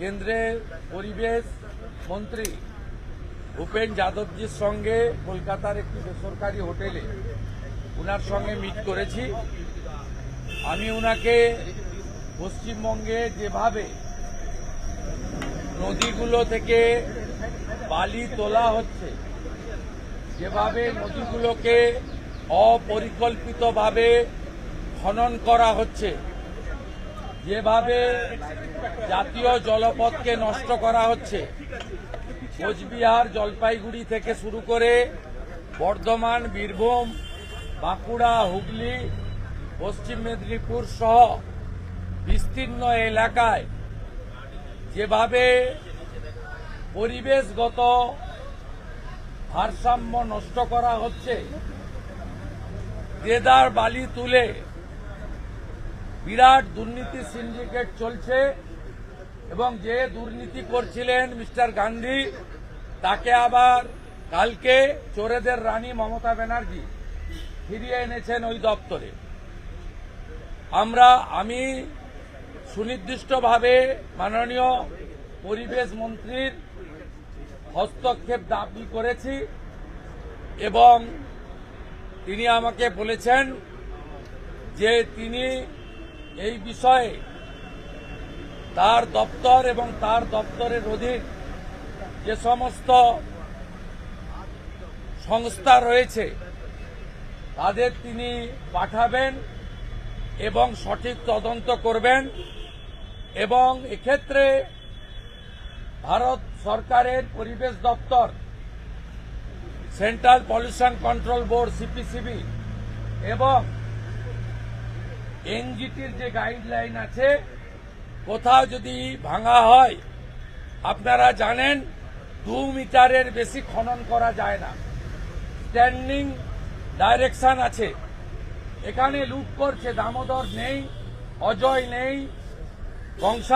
কেন্দ্রের পরিবেশ মন্ত্রী ভূপেন যাদবজির সঙ্গে কলকাতার একটি বেসরকারি হোটেলে ওনার সঙ্গে মিট করেছি। আমি ওনাকে পশ্চিমবঙ্গে যেভাবে নদীগুলো থেকে বালি তোলা হচ্ছে, যেভাবে নদীগুলোকে অপরিকল্পিতভাবে খনন করা হচ্ছে, যেভাবে জাতীয় জলপথকে নষ্ট করা হচ্ছে। কোচবিহার জলপাইগুড়ি থেকে শুরু করে বর্ধমান, বীরভূম, বাঁকুড়া, হুগলি, পশ্চিম মেদিনীপুর সহ বিস্তীর্ণ এলাকায় যেভাবে পরিবেশগত ভারসাম্য নষ্ট করা হচ্ছে, দেদার বালি তুলে বিরাট দুর্নীতি সিন্ডিকেট চলছে। এবং যে দুর্নীতি করছিলেন মিস্টার গান্ধী, তাকে আবার কালকে চোরেদের রানী মমতা ব্যানার্জি ফিরিয়ে এনেছেন ওই দপ্তরে। আমরা, আমি সুনির্দিষ্টভাবে মাননীয় পরিবেশ মন্ত্রীর হস্তক্ষেপ দাবি করেছি এবং তিনি আমাকে বলেছেন যে তিনি এই বিষয়ে তার দপ্তর এবং তার দপ্তরের অধীন যে সমস্ত সংস্থা রয়েছে, তাদের তিনি পাঠাবেন এবং সঠিক তদন্ত করবেন এবং এক্ষেত্রে ভারত সরকারের পরিবেশ দপ্তর, central pollution control board, CPCB এবং এনজিটির যে গাইডলাইন আছে কোথাও যদি ভাঙা হয়, আপনারা জানেন, দু মিটারের বেশি খনন করা যায় না। স্ট্যান্ডিং ডাইরেকশন আছে। এখানে লুট করছে দামোদর নেই, অজয় নেই কংসা